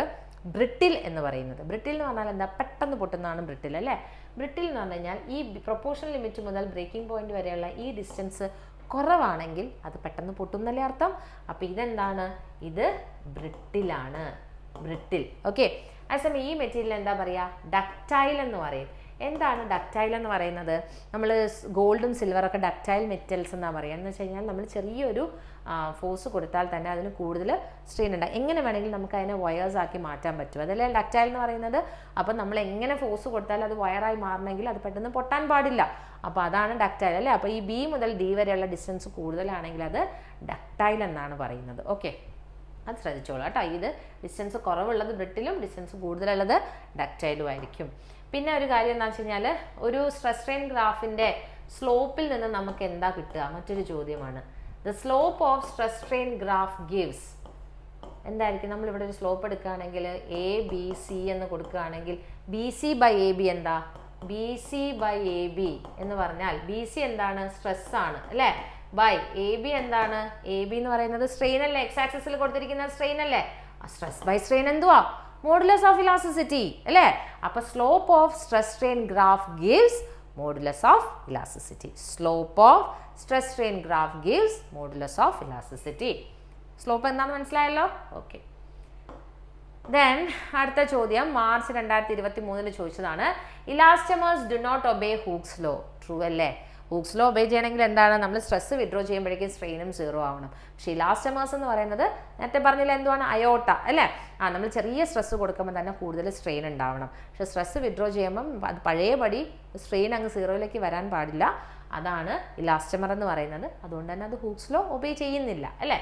ബ്രിട്ടിൽ എന്ന് പറയുന്നത്? ബ്രിട്ടിൽ എന്ന് പറഞ്ഞാൽ എന്താ? പെട്ടെന്ന് പൊട്ടുന്നതാണ് ബ്രിട്ടിൽ അല്ലേ? ബ്രിട്ടിൽ എന്ന് പറഞ്ഞു കഴിഞ്ഞാൽ ഈ പ്രൊപ്പോർഷണൽ ലിമിറ്റ് മുതൽ ബ്രേക്കിംഗ് പോയിന്റ് വരെയുള്ള ഈ ഡിസ്റ്റൻസ് കുറവാണെങ്കിൽ അത് പെട്ടെന്ന് പൊട്ടുന്നല്ലേ അർത്ഥം. അപ്പോൾ ഇതെന്താണ്? ഇത് ബ്രിട്ടിലാണ്. ബ്രിട്ടിൽ. ഓക്കെ. അതേസമയം ഈ മെറ്റീരിയൽ എന്താ പറയുക ഡക്റ്റൈൽ എന്ന് പറയും. എന്താണ് ഡക്റ്റൈൽ എന്ന് പറയുന്നത്? നമ്മൾ ഗോൾഡും സിൽവറൊക്കെ ഡക്റ്റൈൽ മെറ്റൽസ് എന്നാണ് പറയുക എന്ന് വെച്ച് കഴിഞ്ഞാൽ നമ്മൾ ചെറിയൊരു ഫോഴ്സ് കൊടുത്താൽ തന്നെ അതിന് കൂടുതൽ സ്ട്രെയിൻ ഉണ്ടാകും എങ്ങനെ വേണമെങ്കിലും നമുക്ക് അതിനെ വയേഴ്സ് ആക്കി മാറ്റാൻ പറ്റും. അതല്ലേ ഡക്റ്റൈൽ എന്ന് പറയുന്നത്? അപ്പം നമ്മൾ എങ്ങനെ ഫോഴ്സ് കൊടുത്താൽ അത് വയറായി മാറണമെങ്കിൽ അത് പെട്ടെന്ന് പൊട്ടാൻ പാടില്ല. അപ്പോൾ അതാണ് ഡക്റ്റൈൽ അല്ലേ? അപ്പോൾ ഈ ബി മുതൽ ഡി വരെയുള്ള ഡിസ്റ്റൻസ് കൂടുതലാണെങ്കിൽ അത് ഡക്റ്റൈൽ എന്നാണ് പറയുന്നത്. ഓക്കെ അത് ശ്രദ്ധിച്ചോളൂ കേട്ടോ. ഇത് ഡിസ്റ്റൻസ് കുറവുള്ളത് ബ്രിട്ടിലും ഡിസ്റ്റൻസ് കൂടുതലുള്ളത് ഡക്റ്റൈലും ആയിരിക്കും. പിന്നെ ഒരു കാര്യം എന്താണെന്ന് വെച്ച് കഴിഞ്ഞാൽ ഒരു സ്ട്രെസ് ട്രെയിൻ ഗ്രാഫിന്റെ സ്ലോപ്പിൽ നിന്ന് നമുക്ക് എന്താ കിട്ടുക? മറ്റൊരു ചോദ്യമാണ്. The slope of stress strain graph gives എന്തായിരിക്കും? നമ്മളിവിടെ ഒരു സ്ലോപ്പ് എടുക്കുകയാണെങ്കിൽ എ ബി സി എന്ന് കൊടുക്കുകയാണെങ്കിൽ B C by A B എന്താ? B C by A B എന്ന് പറഞ്ഞാൽ ബി സി എന്താണ്? സ്ട്രെസ് ആണ് അല്ലേ? ബൈ എ ബി എന്താണ്? എ ബി എന്ന് പറയുന്നത് സ്ട്രെയിൻ അല്ലേ? എക്സ് ആക്സിസിൽ കൊടുത്തിരിക്കുന്ന സ്ട്രെയിൻ അല്ലേ? സ്ട്രെസ് ബൈ സ്ട്രെയിൻ എന്തുവാ? മോഡുലസ് ഓഫ് ഇലാസിസിറ്റി അല്ലേ? അപ്പൊ slope of stress strain graph gives modulus of elasticity slope of stress strain graph gives modulus of elasticity slope എന്താണെന്ന് മനസ്സിലായല്ലോ? ഓക്കെ ദെൻ അടുത്ത ചോദ്യം മാർച്ച് രണ്ടായിരത്തി ഇരുപത്തി മൂന്നിന് ചോദിച്ചതാണ് elastomers do not obey Hooke's law true അല്ലേ? ഹൂക്സ് ലോ ഒബേ ചെയ്യണമെങ്കിൽ എന്താണ്? നമ്മൾ സ്ട്രെസ് വിഡ്രോ ചെയ്യുമ്പോഴേക്കും സ്ട്രെയിനും സീറോ ആവണം. പക്ഷേ ഈ ലാസ്റ്റ് മാസം എന്ന് പറയുന്നത് നേരത്തെ പറഞ്ഞില്ല എന്തുവാണ്? അയോട്ട അല്ലേ? ആ നമ്മൾ ചെറിയ സ്ട്രെസ് കൊടുക്കുമ്പോൾ തന്നെ കൂടുതൽ സ്ട്രെയിൻ ഉണ്ടാവണം. പക്ഷേ സ്ട്രെസ് വിഡ്രോ ചെയ്യുമ്പം അത് പഴയപടി സ്ട്രെയിൻ അങ്ങ് സീറോയിലേക്ക് വരാൻ പാടില്ല. അതാണ് ഇലാസ്റ്റമർ എന്ന് പറയുന്നത്. അതുകൊണ്ട് തന്നെ അത് ഹൂക്സ് ലോ ഒബേ ചെയ്യുന്നില്ല അല്ലേ?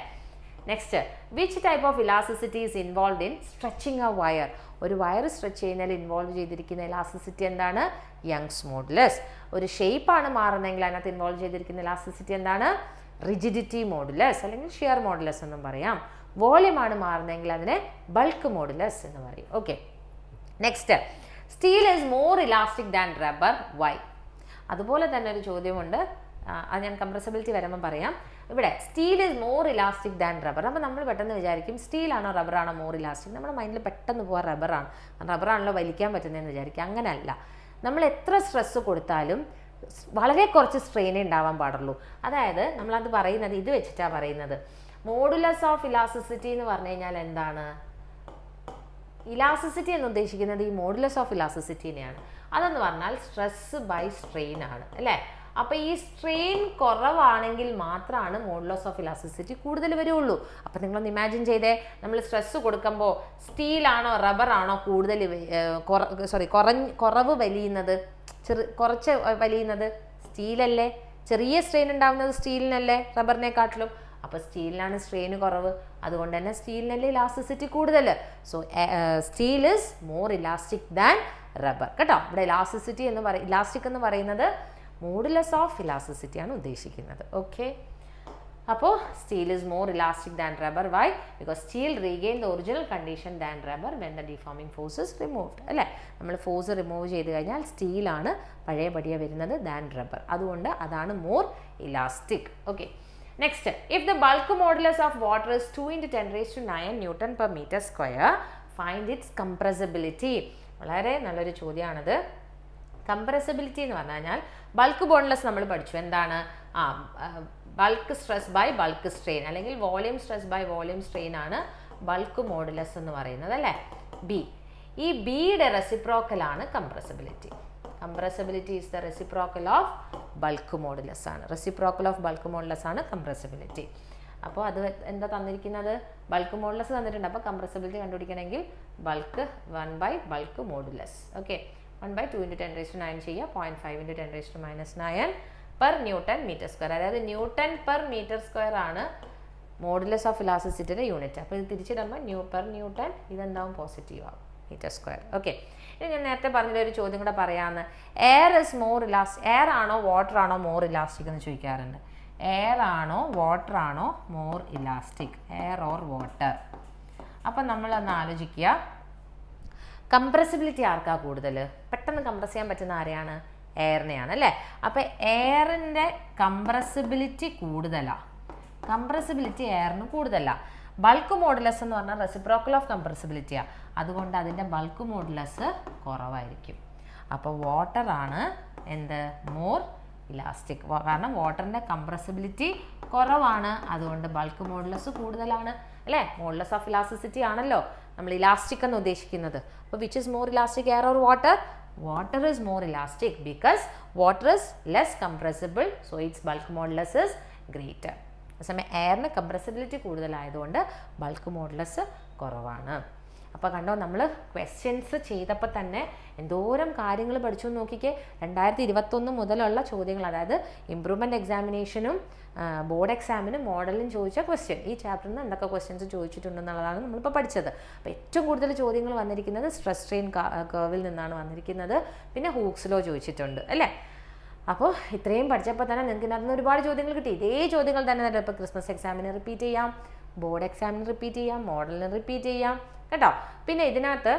Next which type of elasticity is involve in stretching a wire ഒരു വയർ സ്ട്രെച്ച് ചെയ്യുന്നതിൽ ഇൻവോൾവ് ചെയ്തിരിക്കുന്ന ഇലാസിസിറ്റി എന്താണ്? യങ്സ് മോഡുലസ് ഒരു ഷേപ്പാണ് മാറുന്നതെങ്കിൽ അതിനകത്ത് ഇൻവോൾവ് ചെയ്തിരിക്കുന്ന ഇലാസിസിറ്റി എന്താണ്? റിജിഡിറ്റി മോഡുലസ് അല്ലെങ്കിൽ ഷിയർ മോഡുലസ് എന്നും പറയാം. വോളിയം ആണ് മാറുന്നതെങ്കിൽ അതിനെ ബൾക്ക് മോഡുലസ് എന്ന് പറയും. Okay next steel is more elastic than rubber why അതുപോലെ തന്നെ ഒരു ചോദ്യമുണ്ട്. അത് ഞാൻ കംപ്രസബിലിറ്റി വരുമ്പോൾ പറയാം. ഇവിടെ steel is more elastic than rubber അപ്പോൾ നമ്മൾ പെട്ടെന്ന് വിചാരിക്കും സ്റ്റീലാണോ റബ്ബറാണോ മോർ ഇലാസ്റ്റിക് നമ്മുടെ മൈൻഡിൽ പെട്ടെന്ന് പോകാൻ റബ്ബറാണ് റബ്ബറാണല്ലോ വലിക്കാൻ പറ്റുന്നതെന്ന് വിചാരിക്കും. അങ്ങനെയല്ല. നമ്മൾ എത്ര സ്ട്രെസ്സ് കൊടുത്താലും വളരെ കുറച്ച് സ്ട്രെയിനേ ഉണ്ടാവാൻ പാടുള്ളൂ. അതായത് നമ്മളത് പറയുന്നത് ഇത് വെച്ചിട്ടാണ് പറയുന്നത്. മോഡുലസ് ഓഫ് ഇലാസിസിറ്റി എന്ന് പറഞ്ഞു കഴിഞ്ഞാൽ എന്താണ്? ഇലാസിസിറ്റി എന്ന് ഉദ്ദേശിക്കുന്നത് ഈ മോഡുലസ് ഓഫ് ഇലാസിസിറ്റിനെയാണ് അതെന്ന് പറഞ്ഞാൽ സ്ട്രെസ് ബൈ സ്ട്രെയിൻ ആണ്. അല്ലേ? അപ്പോൾ ഈ സ്ട്രെയിൻ കുറവാണെങ്കിൽ മാത്രമാണ് മോഡുലസ് ഓഫ് ഇലാസ്റ്റിസിറ്റി കൂടുതൽ വരുള്ളൂ. അപ്പോൾ നിങ്ങളൊന്ന് ഇമാജിൻ ചെയ്തേ നമ്മൾ സ്ട്രെസ് കൊടുക്കുമ്പോൾ സ്റ്റീലാണോ റബ്ബറാണോ കൂടുതൽ സോറി കുറഞ്ഞ് കുറവ് വലിയുന്നത്? ചെറു കുറച്ച് വലിയുന്നത് സ്റ്റീലല്ലേ ചെറിയ സ്ട്രെയിൻ ഉണ്ടാവുന്നത് സ്റ്റീലിനല്ലേ റബ്ബറിനെക്കാട്ടിലും അപ്പോൾ സ്റ്റീലിനാണ് സ്ട്രെയിൻ കുറവ്. അതുകൊണ്ട് തന്നെ സ്റ്റീലിനല്ലേ ഇലാസ്റ്റിസിറ്റി കൂടുതൽ. So steel is more elastic than rubber കേട്ടോ? ഇവിടെ ഇലാസ്റ്റിസിറ്റി എന്ന് പറയും ഇലാസ്റ്റിക് എന്ന് പറയുന്നത് മോഡുലസ് ഓഫ് ഇലാസ്റ്റിസിറ്റി ആണ് ഉദ്ദേശിക്കുന്നത്. ഓക്കെ അപ്പോൾ steel is more elastic than rubber why because steel regain the original condition than rubber when the deforming forces removed അല്ലേ? നമ്മൾ ഫോഴ്സ് റിമൂവ് ചെയ്ത് കഴിഞ്ഞാൽ സ്റ്റീലാണ് പഴയപടിയ വരുന്നത് ദാൻ റബ്ബർ അതുകൊണ്ട് അതാണ് more elastic okay next if the bulk modulus of water is two into ten raise to nine newton per metre square find its compressibility വളരെ നല്ലൊരു ചോദ്യമാണത് compressibility എന്ന് പറഞ്ഞു കഴിഞ്ഞാൽ ബൾക്ക് ബോൺലെസ് നമ്മൾ പഠിച്ചു. എന്താണ്? ആ bulk stress by bulk strain അല്ലെങ്കിൽ volume stress by volume strain ആണ് ബൾക്ക് മോഡുലസ് എന്ന് പറയുന്നത് അല്ലേ? ബി ഈ ബിയുടെ റെസിപ്രോക്കലാണ് compressibility compressibility is the reciprocal of bulk modulus ആണ്. റെസിപ്രോക്കൽ ഓഫ് ബൾക്ക് മോഡുലസ് ആണ് കംപ്രസബിലിറ്റി അപ്പോൾ അത് എന്താ തന്നിരിക്കുന്നത്? ബൾക്ക് മോഡുലസ് തന്നിട്ടുണ്ട്. അപ്പോൾ compressibility കണ്ടുപിടിക്കണമെങ്കിൽ bulk one by bulk modulus okay one by two into ten raised nine ചെയ്യുക point five into ten raised minus nine per newton metre square അതായത് newton per metre square ആണ് modulus of ഇലാസിസിറ്റിയുടെ unit അപ്പോൾ ഇത് തിരിച്ചിടുമ്പോൾ new per newton ഇതെന്താവും? Positive ആവും metre square okay ഇനി ഞാൻ നേരത്തെ പറഞ്ഞ ഒരു ചോദ്യം കൂടെ പറയാമെന്ന് air is more elastic air ആണോ വാട്ടർ ആണോ മോർ ഇലാസ്റ്റിക് എന്ന് ചോദിക്കാറുണ്ട്. എയർ ആണോ വാട്ടർ ആണോ more elastic air or water അപ്പം നമ്മളൊന്ന് ആലോചിക്കുക. കംപ്രസിബിലിറ്റി ആർക്കാ കൂടുതൽ? പെട്ടെന്ന് കംപ്രസ് ചെയ്യാൻ പറ്റുന്ന ആരെയാണ്? എയറിനെയാണ് അല്ലേ? അപ്പോൾ എയറിന്റെ കംപ്രസിബിലിറ്റി കൂടുതലാണ് കംപ്രസിബിലിറ്റി എയറിന് കൂടുതലാണ് ബൾക്ക് മോഡുലസ് എന്ന് പറഞ്ഞാൽ റെസിപ്രോക്കൽ ഓഫ് കംപ്രസിബിലിറ്റിയാണ് അതുകൊണ്ട് അതിന്റെ ബൾക്ക് മോഡുലസ് കുറവായിരിക്കും. അപ്പോൾ വാട്ടറാണ് എന്ത്? മോർ ഇലാസ്റ്റിക് കാരണം വാട്ടറിന്റെ കംപ്രസിബിലിറ്റി കുറവാണ്. അതുകൊണ്ട് ബൾക്ക് മോഡുലസ് കൂടുതലാണ്. അല്ലേ? മോഡുലസ് ഓഫ് ഇലാസ്റ്റിസിറ്റി ആണല്ലോ. നമ്മൾ ഇലാസ്റ്റിക് എന്ന് ഉദ്ദേശിക്കുന്നത്. അപ്പോൾ which is more elastic air or water water is more elastic because water is less compressible so its bulk modulus is greater അതേസമയം എയറിന് കംപ്രസിബിലിറ്റി കൂടുതലായതുകൊണ്ട് ബൾക്ക് മോഡുലസ് കുറവാണ്. അപ്പോൾ കണ്ടോ നമ്മൾ ക്വസ്റ്റ്യൻസ് ചെയ്തപ്പോൾ തന്നെ എന്തോരം കാര്യങ്ങൾ പഠിച്ചു നോക്കിക്കേ. രണ്ടായിരത്തി ഇരുപത്തൊന്ന് മുതലുള്ള ചോദ്യങ്ങൾ അതായത് ഇമ്പ്രൂവ്മെന്റ് എക്സാമിനേഷനും ബോർഡ് എക്സാമിനും മോഡലും ചോദിച്ച ക്വസ്റ്റ്യൻ ഈ ചാപ്റ്ററിൽ നിന്ന് എന്തൊക്കെ ക്വസ്റ്റ്യൻസ് ചോദിച്ചിട്ടുണ്ടെന്നുള്ളതാണ് നമ്മളിപ്പോൾ പഠിച്ചത്. അപ്പോൾ ഏറ്റവും കൂടുതൽ ചോദ്യങ്ങൾ വന്നിരിക്കുന്നത് സ്ട്രെസ് ട്രെയിൻ കർവിൽ നിന്നാണ് വന്നിരിക്കുന്നത്. പിന്നെ ഹൂക്സിലോ ചോദിച്ചിട്ടുണ്ട് അല്ലേ? അപ്പോൾ ഇത്രയും പഠിച്ചപ്പോൾ തന്നെ നിങ്ങൾക്ക് ഇതിനകത്ത് നിന്ന് ഒരുപാട് ചോദ്യങ്ങൾ കിട്ടി. ഇതേ ചോദ്യങ്ങൾ തന്നെ ഇപ്പോൾ ക്രിസ്മസ് എക്സാമിന് റിപ്പീറ്റ് ചെയ്യാം. ബോർഡ് എക്സാമിന് റിപ്പീറ്റ് ചെയ്യാം മോഡലിന് റിപ്പീറ്റ് ചെയ്യാം കേട്ടോ? പിന്നെ ഇതിനകത്ത്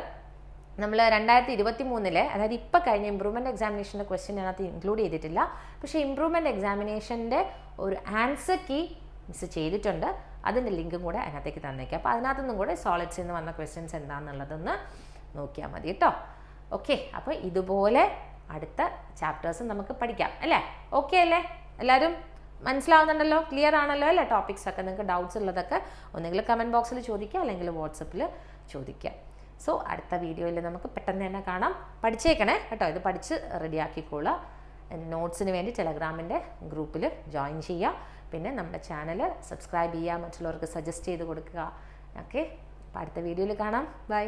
നമ്മൾ രണ്ടായിരത്തി ഇരുപത്തി മൂന്നിലെ അതായത് ഇപ്പോൾ കഴിഞ്ഞ ഇമ്പ്രൂവ്മെന്റ് എക്സാമിനേഷന്റെ ക്വസ്റ്റ്യൻ അതിനകത്ത് ഇൻക്ലൂഡ് ചെയ്തിട്ടില്ല. പക്ഷേ ഇമ്പ്രൂവ്മെന്റ് എക്സാമിനേഷന്റെ ഒരു ആൻസർ കീ മിസ് ചെയ്തിട്ടുണ്ട്. അതിന്റെ ലിങ്കും കൂടെ അതിനകത്തേക്ക് തന്നേക്കാം. അപ്പോൾ അതിനകത്തുനിന്നും കൂടെ സോളിഡ്സിൽ നിന്ന് വന്ന ക്വസ്റ്റ്യൻസ് എന്താണെന്നുള്ളതൊന്ന് നോക്കിയാൽ മതി കേട്ടോ? ഓക്കെ അപ്പോൾ ഇതുപോലെ അടുത്ത ചാപ്റ്റേഴ്സും നമുക്ക് പഠിക്കാം അല്ലേ? ഓക്കെ അല്ലേ? എല്ലാവരും മനസ്സിലാവുന്നുണ്ടല്ലോ? ക്ലിയർ ആണല്ലോ അല്ലേ ടോപ്പിക്സ് ഒക്കെ? നിങ്ങൾക്ക് ഡൗട്ട്സ് ഉള്ളതൊക്കെ ഒന്നെങ്കിൽ കമന്റ് ബോക്സിൽ ചോദിക്കുക അല്ലെങ്കിൽ വാട്സപ്പിൽ ചോദിക്കുക. സോ അടുത്ത വീഡിയോയിൽ നമുക്ക് പെട്ടെന്ന് തന്നെ കാണാം. പഠിച്ചേക്കണേ കേട്ടോ. ഇത് പഠിച്ച് റെഡിയാക്കിക്കോളുക നോട്ട്സിന് വേണ്ടി ടെലഗ്രാമിന്റെ ഗ്രൂപ്പിൽ ജോയിൻ ചെയ്യുക. പിന്നെ നമ്മുടെ ചാനൽ സബ്സ്ക്രൈബ് ചെയ്യുക. മറ്റുള്ളവർക്ക് സജസ്റ്റ് ചെയ്ത് കൊടുക്കുക. ഓക്കെ അടുത്ത വീഡിയോയിൽ കാണാം. ബൈ